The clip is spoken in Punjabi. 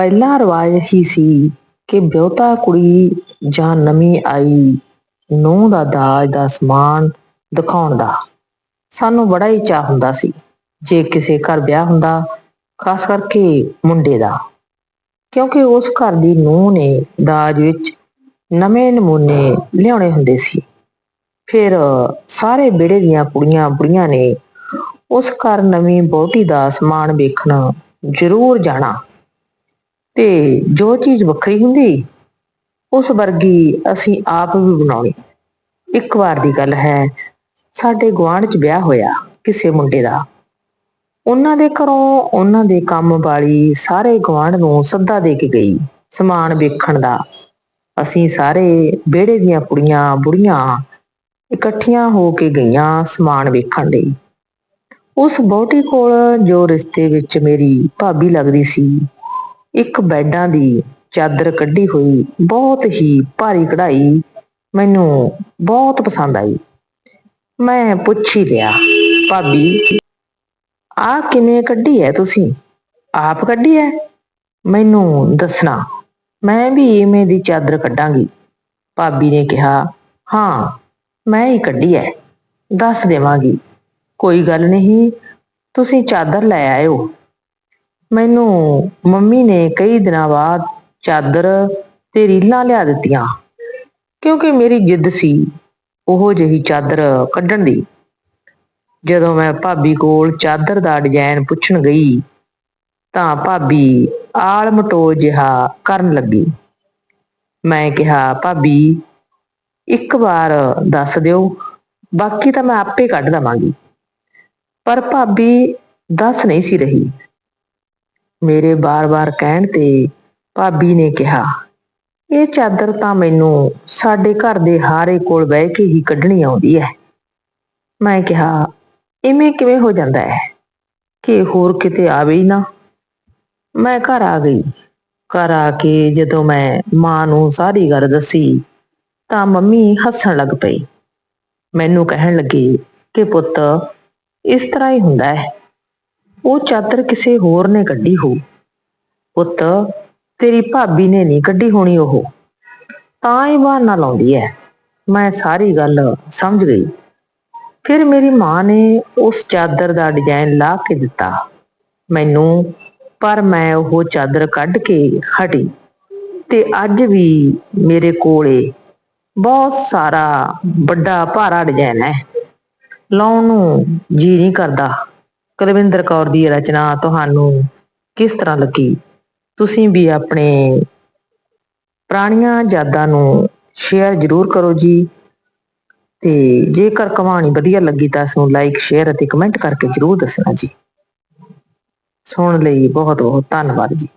ਪਹਿਲਾ ਰਿਵਾਜ ਹੀ ਸੀ ਕਿ ਵਿਆਹੁਤਾ ਕੁੜੀ ਜਾਂ ਨਵੀਂ ਆਈ ਨੂੰਹ ਦਾ ਦਾਜ ਦਾ ਸਮਾਨ ਦਿਖਾਉਣ ਦਾ। ਸਾਨੂੰ ਬੜਾ ਹੀ ਚਾਹ ਹੁੰਦਾ ਸੀ ਜੇ ਕਿਸੇ ਘਰ ਵਿਆਹ ਹੁੰਦਾ, ਖਾਸ ਕਰਕੇ ਮੁੰਡੇ ਦਾ। ਕਿਉਂਕਿ ਉਸ ਘਰ ਦੀ ਨੂੰਹ ਨੇ ਦਾਜ ਵਿੱਚ ਨਵੇਂ ਨਮੂਨੇ ਲਿਆਉਣੇ ਹੁੰਦੇ ਸੀ। ਫਿਰ ਸਾਰੇ ਵਿਹੜੇ ਦੀਆਂ ਕੁੜੀਆਂ ਬੁੜੀਆਂ ਨੇ ਉਸ ਘਰ ਨਵੀਂ ਬੋਟੀ ਦਾ ਸਮਾਨ ਵੇਖਣ ਜ਼ਰੂਰ ਜਾਣਾ। ਤੇ ਜੋ ਚੀਜ਼ ਵੱਖਰੀ ਹੁੰਦੀ, ਉਸ ਵਰਗੀ ਅਸੀਂ ਆਪ ਵੀ ਬਣਾਉਣੀ। ਇੱਕ ਵਾਰ ਦੀ ਗੱਲ ਹੈ, ਸਾਡੇ ਗੁਆਂਢ 'ਚ ਵਿਆਹ ਹੋਇਆ ਕਿਸੇ ਮੁੰਡੇ ਦਾ। ਉਹਨਾਂ ਦੇ ਘਰੋਂ ਉਹਨਾਂ ਦੇ ਕੰਮ ਵਾਲੀ ਸਾਰੇ ਗੁਆਂਢ ਨੂੰ ਸੱਦਾ ਦੇ ਕੇ ਗਈ, ਸਮਾਨ ਵੇਖਣ ਦਾ। ਅਸੀਂ ਸਾਰੇ ਵਿਹੜੇ ਦੀਆਂ ਕੁੜੀਆਂ, ਬੁੜੀਆਂ ਇਕੱਠੀਆਂ ਹੋ ਕੇ ਗਈਆਂ ਸਮਾਨ ਵੇਖਣ ਲਈ। ਉਸ ਬੋਟੀ ਕੋਲ ਜੋ ਰਿਸ਼ਤੇ ਵਿੱਚ ਮੇਰੀ ਭਾਬੀ ਲੱਗਦੀ ਸੀ ਇੱਕ ਬੈਡਾਂ ਦੀ ਚਾਦਰ ਕੱਢੀ ਹੋਈ, ਬਹੁਤ ਹੀ ਭਾਰੀ ਕਢਾਈ ਮੈਨੂੰ ਬਹੁਤ ਪਸੰਦ ਆਈ। ਮੈਂ ਪੁੱਛ ਹੀ ਲਿਆ, ਭਾਬੀ ਆ ਕਿਵੇਂ ਕੱਢੀ ਹੈ ਤੁਸੀਂ? ਆਪ ਕੱਢੀ ਹੈ ਮੈਨੂੰ ਦੱਸਣਾ, ਮੈਂ ਵੀ ਇਵੇਂ ਦੀ ਚਾਦਰ ਕੱਢਾਂਗੀ। ਭਾਬੀ ਨੇ ਕਿਹਾ, ਹਾਂ, ਮੈਂ ਹੀ ਕੱਢੀ ਹੈ ਦੱਸ ਦੇਵਾਂਗੀ। ਕੋਈ ਗੱਲ ਨਹੀਂ, ਤੁਸੀਂ ਚਾਦਰ ਲੈ ਆਇਓ। ਮੈਨੂੰ ਮੰਮੀ ਨੇ ਕਈ ਦਿਨਾਂ ਬਾਅਦ ਚਾਦਰ ਤੇ ਰੀਲਾਂ ਲਿਆ ਦਿੱਤੀਆਂ। ਕਿਉਂਕਿ ਮੇਰੀ ਜਿੱਦ ਸੀ ਉਹ ਜਿਹੀ ਚਾਦਰ ਕੱਢਣ ਦੀ। ਜਦੋਂ ਮੈਂ ਭਾਬੀ ਕੋਲ ਚਾਦਰ ਦਾ ਡਿਜ਼ਾਈਨ ਪੁੱਛਣ ਗਈ, ਤਾਂ ਭਾਬੀ ਆਲ ਮਟੋ ਜਿਹਾ ਕਰਨ ਲੱਗੀ। ਮੈਂ ਕਿਹਾ, ਭਾਬੀ, ਇੱਕ ਵਾਰ ਦੱਸ ਦਿਓ, ਬਾਕੀ ਤਾਂ ਮੈਂ ਆਪੇ ਕੱਢ ਦਵਾਂਗੀ। ਪਰ ਭਾਬੀ ਦੱਸ ਨਹੀਂ ਸੀ ਰਹੀ। ਮੇਰੇ ਬਾਰ-ਬਾਰ ਕਹਿਣ ਤੇ ਭਾਬੀ ਨੇ ਕਿਹਾ, ਇਹ ਚਾਦਰ ਤਾਂ ਮੈਨੂੰ ਸਾਡੇ ਘਰ ਦੇ ਹਾਰੇ ਕੋਲ ਬਹਿ ਕੇ ਹੀ ਕੱਢਣੀ ਆਉਂਦੀ ਹੈ। ਮੈਂ ਕਿਹਾ, ਇਵੇਂ ਕਿਵੇਂ ਹੋ ਜਾਂਦਾ ਹੈ? ਕਿ ਹੋਰ ਕਿਤੇ ਆਵੇ ਹੀ ਨਾ? ਮੈਂ ਘਰ ਆ ਗਈ। ਘਰ ਆ ਕੇ ਜਦੋਂ ਮੈਂ ਮਾਂ ਨੂੰ ਸਾਰੀ ਗੱਲ ਦੱਸੀ, ਤਾਂ ਮੰਮੀ ਹੱਸਣ ਲੱਗ ਪਈ। ਮੈਨੂੰ ਕਹਿਣ ਲੱਗੀ ਕਿ ਪੁੱਤ, ਇਸ ਤਰ੍ਹਾਂ ਹੀ ਹੁੰਦਾ ਹੈ। ਉਹ ਚਾਦਰ ਕਿਸੇ ਹੋਰ ਨੇ ਕੱਢੀ ਹੋ ਪੁੱਤ, ਤੇਰੀ ਭਾਬੀ ਨੇ ਨਹੀਂ ਕੱਢੀ ਹੋਣੀ ਉਹ। ਤਾਂ ਹੀ ਬਹਾਨਾ ਲਾਉਂਦੀ ਹੈ ਮੈਂ ਸਾਰੀ ਗੱਲ ਸਮਝ ਗਈ। ਫਿਰ ਮੇਰੀ ਮਾਂ ਨੇ ਉਸ ਚਾਦਰ ਦਾ ਡਿਜ਼ਾਈਨ ਲਾ ਕੇ ਦਿੱਤਾ। ਮੈਨੂੰ, ਪਰ ਮੈਂ ਉਹ ਚਾਦਰ ਕੱਢ ਕੇ ਹਟੀ। ਤੇ ਅੱਜ ਵੀ ਮੇਰੇ ਕੋਲੇ ਬਹੁਤ ਸਾਰਾ ਵੱਡਾ ਭਾਰਾ ਡਿਜ਼ਾਈਨ ਹੈ ਲਾਉਣ ਨੂੰ ਜੀ ਨਹੀਂ ਕਰਦਾ। ਕੁਲਵਿੰਦਰ ਕੌਰ ਦੀ ਰਚਨਾ ਤੁਹਾਨੂੰ ਕਿਸ ਤਰ੍ਹਾਂ ਲੱਗੀ? ਤੁਸੀਂ ਵੀ ਆਪਣੇ ਪੁਰਾਣੀਆਂ ਯਾਦਾਂ ਨੂੰ ਸ਼ੇਅਰ ਜ਼ਰੂਰ ਕਰੋ ਜੀ। ਤੇ ਜੇਕਰ ਕਹਾਣੀ ਵਧੀਆ ਲੱਗੀ ਤਾਂ ਇਸ ਨੂੰ ਲਾਈਕ ਸ਼ੇਅਰ ਅਤੇ ਕਮੈਂਟ ਕਰਕੇ ਜ਼ਰੂਰ ਦੱਸਣਾ ਜੀ। ਸੁਣਨ ਲਈ ਬਹੁਤ ਬਹੁਤ ਧੰਨਵਾਦ ਜੀ।